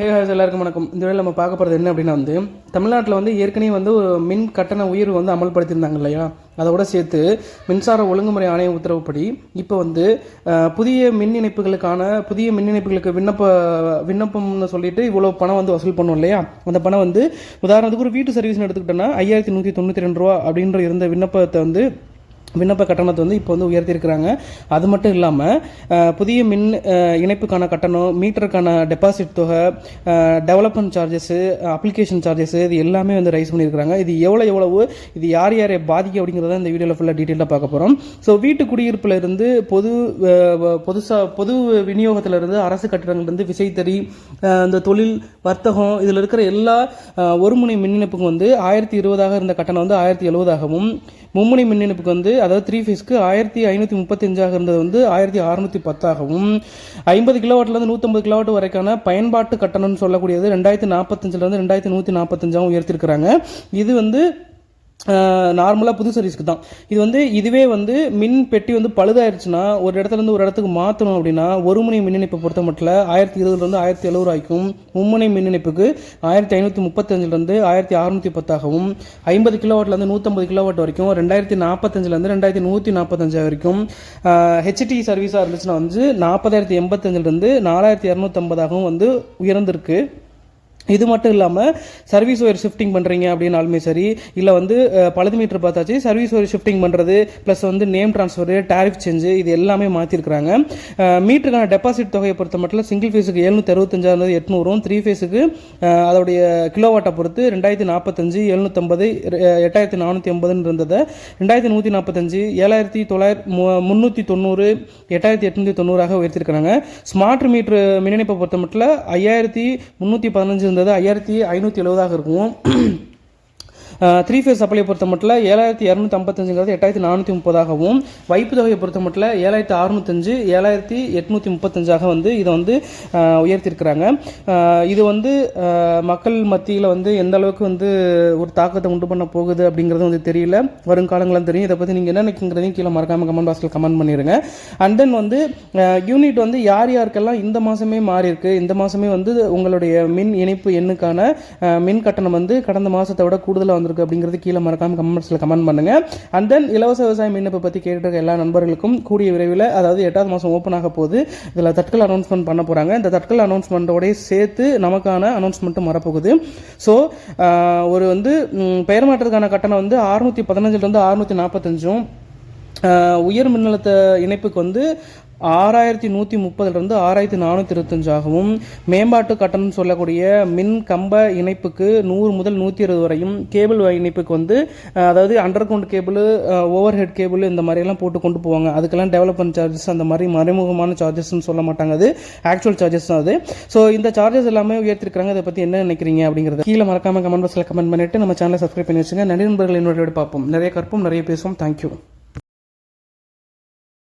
ஹே ஹாய்ஸ் எல்லாருக்கும் வணக்கம். இந்த வேலை நம்ம பார்க்க போகிறது என்ன அப்படின்னா வந்து தமிழ்நாட்டில் வந்து ஏற்கனவே வந்து ஒரு மின் கட்டண உயர்வு வந்து அமல்படுத்தியிருந்தாங்க இல்லையா? அதோட சேர்த்து மின்சார ஒழுங்குமுறை ஆணைய உத்தரவுப்படி இப்போ வந்து புதிய மின் இணைப்புகளுக்கான புதிய மின் இணைப்புகளுக்கு விண்ணப்ப விண்ணப்பம்னு சொல்லிட்டு இவ்வளோ பணம் வந்து வசூல் பண்ணும் இல்லையா? அந்த பணம் வந்து உதாரணத்துக்கு ஒரு வீட்டு சர்வீஸ்னு எடுத்துக்கிட்டோன்னா ஐயாயிரத்தி நூற்றி தொண்ணூற்றி ரெண்டு ரூபா அப்படின்ற இருந்த விண்ணப்பத்தை வந்து விண்ணப்ப கட்டணத்தை வந்து இப்போ வந்து உயர்த்தியிருக்கிறாங்க. அது மட்டும் இல்லாமல் புதிய மின் இணைப்புக்கான கட்டணம் மீட்டருக்கான டெபாசிட் தொகை டெவலப்மெண்ட் சார்ஜஸ்ஸு அப்ளிகேஷன் சார்ஜஸ் இது எல்லாமே வந்து ரைஸ் பண்ணியிருக்காங்க இது எவ்வளோ எவ்வளவு இது யார் யாரை பாதிக்கும் அப்படிங்கிறத இந்த வீடியோவில் ஃபுல்லாக டீட்டெயிலாக பார்க்க போகிறோம் ஸோ வீட்டு குடியிருப்பில் இருந்து பொது பொதுசா பொது விநியோகத்திலிருந்து அரசு கட்டிடங்கள்லேருந்து விசைத்தறி இந்த தொழில் வர்த்தகம் இதில் இருக்கிற எல்லா ஒருமுனை ஒரு முனை மின் இணைப்புக்கும் வந்து ஆயிரத்தி இருபதாக இருந்த கட்டணம் வந்து ஆயிரத்தி எழுபதாகவும் மும்முனை மின் இணைப்புக்கு வந்து அதாவது த்ரீ ஃபேஸ்க்கு ஆயிரத்தி ஐநூற்றி முப்பத்தஞ்சாக இருந்தது வந்து ஆயிரத்தி அறுநூற்றி பத்தாகவும் ஐம்பது கிலோவாட்லேருந்து நூற்றம்பது கிலோவாட் வரைக்கான பயன்பாட்டு கட்டணம்னு சொல்லக்கூடியது ரெண்டாயிரத்தி நாற்பத்தஞ்சிலேருந்து ரெண்டாயிரத்தி நூற்றி நாற்பத்தஞ்சாகவும் உயர்த்திருக்கிறாங்க. இது வந்து நார்மலாக புது சர்வீஸ்க்கு தான். இது வந்து இதுவே வந்து மின் பெட்டி வந்து பழுதாயிருச்சுன்னா ஒரு இடத்துலேருந்து ஒரு இடத்துக்கு மாற்றணும் அப்படின்னா ஒரு முனை மின் இணைப்பை பொறுத்த மட்டும் ஆயிரத்தி இருபதுலேருந்து ஆயிரத்தி எழுபது ரூபாய்க்கும் மும்முனை மின் இணைப்புக்கு ஆயிரத்தி ஐநூற்றி முப்பத்தஞ்சிலேருந்து ஆயிரத்தி அறுநூற்றி பத்தாகவும் ஐம்பது கிலோவாட்லேருந்து நூற்றம்பது கிலோவாட் வரைக்கும் ரெண்டாயிரத்தி நாற்பத்தஞ்சிலேருந்து ரெண்டாயிரத்தி நூற்றி நாற்பத்தஞ்சு வரைக்கும் ஹெச்டி சர்வீஸாக இருந்துச்சுன்னா வந்து நாற்பதாயிரத்தி எண்பத்தஞ்சிலேருந்து நாலாயிரத்தி இரநூத்தம்பதாகவும் வந்து உயர்ந்திருக்கு. இது மட்டும் இல்லாமல் சர்வீஸ் ஒயர் ஷிஃப்டிங் பண்ணுறீங்க அப்படின்னாலுமே சரி இல்லை வந்து பழுது மீட்டர் பார்த்தாச்சு சர்வீஸ் ஒயர் ஷிஃப்டிங் பண்ணுறது ப்ளஸ் வந்து நேம் ட்ரான்ஸ்ஃபரு டேரிஃப் சேஞ்சு இது எல்லாமே மாற்றிருக்கிறாங்க மீட்டருக்கான டெபாசிட் தொகையை பொறுத்த மட்டும் சிங்கிள் ஃபேஸுக்கு எழுநூற்றி அறுபத்தஞ்சாயிரம் எட்நூறும் த்ரீ ஃபேஸுக்கு அதோடைய கிலோவாட்டை பொறுத்து ரெண்டாயிரத்தி நாற்பத்தஞ்சு எழுநூற்றம்பது எட்டாயிரத்தி நானூற்றி ஐம்பதுன்னு இருந்ததை ரெண்டாயிரத்தி நூற்றி நாற்பத்தஞ்சு ஏழாயிரத்தி தொள்ளாயிரத்தி முந்நூற்றி தொண்ணூறு எட்டாயிரத்தி எட்நூற்றி தொண்ணூறாக உயர்த்திருக்கிறாங்க. ஸ்மார்ட் மீட்ரு மின்னணிப்பை பொறுத்த மட்டும் ஐயாயிரத்தி முந்நூற்றி பதினஞ்சு இருந்தது. ஐயாயிரத்தி ஐநூற்றி எழுபதாக இருக்கும்? த்ரீ ஃபேஸ் சப்ளை பொறுத்த மட்டும் ஏழாயிரத்தி இரநூத்தி ஐம்பத்தஞ்சுங்கிறது எட்டாயிரத்தி நானூற்றி முப்பதாகவும் வைப்பு தொகையை பொறுத்த மட்டும் ஏழாயிரத்தி அறுநூத்தஞ்சு ஏழாயிரத்தி எட்நூற்றி முப்பத்தஞ்சாக வந்து இதை வந்து உயர்த்தியிருக்கிறாங்க இது வந்து மக்கள் மத்தியில் வந்து எந்த அளவுக்கு வந்து ஒரு தாக்கத்தை உண்டு பண்ண போகுது அப்படிங்கிறது வந்து தெரியல. வருங்காலங்களும் தெரியும். இதை பற்றி நீங்கள் என்ன நினைக்கிறதையும் கீழே மறக்காமல் கமெண்ட் பாக்ஸில் கமெண்ட் பண்ணிடுங்க அண்ட் தென் வந்து யூனிட் வந்து யார் யாருக்கெல்லாம் இந்த மாதமே மாறி இருக்கு இந்த மாதமே வந்து உங்களுடைய மின் இணைப்பு எண்ணுக்கான மின் கட்டணம் வந்து கடந்த மாதத்தை விட கூடுதலாக வந்து வந்திருக்கு அப்படிங்கிறது கீழே மறக்காமல் கமெண்ட்ஸில் கமெண்ட் பண்ணுங்க. அண்ட் தென் இலவச விவசாய மின்னப்பை பற்றி கேட்டுருக்க எல்லா நண்பர்களுக்கும் கூடிய விரைவில் அதாவது எட்டாவது மாதம் ஓப்பன் ஆக போது இதில் தட்கல் அனௌன்ஸ்மெண்ட் பண்ண போகிறாங்க இந்த தட்கல் அனௌன்ஸ்மெண்ட்டோடய சேர்த்து நமக்கான அனௌன்ஸ்மெண்ட்டும் வரப்போகுது. ஸோ ஒரு வந்து பெயர் மாற்றத்துக்கான கட்டணம் வந்து அறுநூற்றி பதினஞ்சுலேருந்து அறுநூற்றி நாற்பத்தஞ்சும் உயர் மின்னழுத்த இணைப்புக்கு வந்து ஆறாயிரத்தி நூற்றி முப்பதுலேருந்து ஆறாயிரத்தி நானூற்றி இருபத்தஞ்சாகவும் மேம்பாட்டு கட்டணம் சொல்லக்கூடிய மின் கம்ப இணைப்புக்கு நூறு முதல் நூற்றி இருபது வரையும் கேபிள் இணைப்புக்கு வந்து அதாவது underground cable overhead cable இந்த மாதிரியெல்லாம் போட்டு கொண்டு போவாங்க. அதுக்கெல்லாம் டெவலப்மெண்ட் சார்ஜஸ் அந்த மாதிரி மறைமுகமான சார்ஜஸ்ன்னு சொல்ல மாட்டாங்க. அது ஆக்சுவல் சார்ஜஸ் தான் அது. ஸோ இந்த சார்ஜஸ் எல்லாமே உயர்த்திருக்காங்க அதை பற்றி என்ன நினைக்கிறீங்க அப்படிங்கிறது கீழே மறக்காம கமெண்ட் பாக்ஸில் கமெண்ட் பண்ணிட்டு நம்ம சேனலை சப்ஸ்கிரைப் பண்ணி வச்சுங்க. நன்றி நண்பர்கள் என்னோட பார்ப்போம். நிறைய கற்போம் நிறைய பேசுவோம். தேங்க்யூ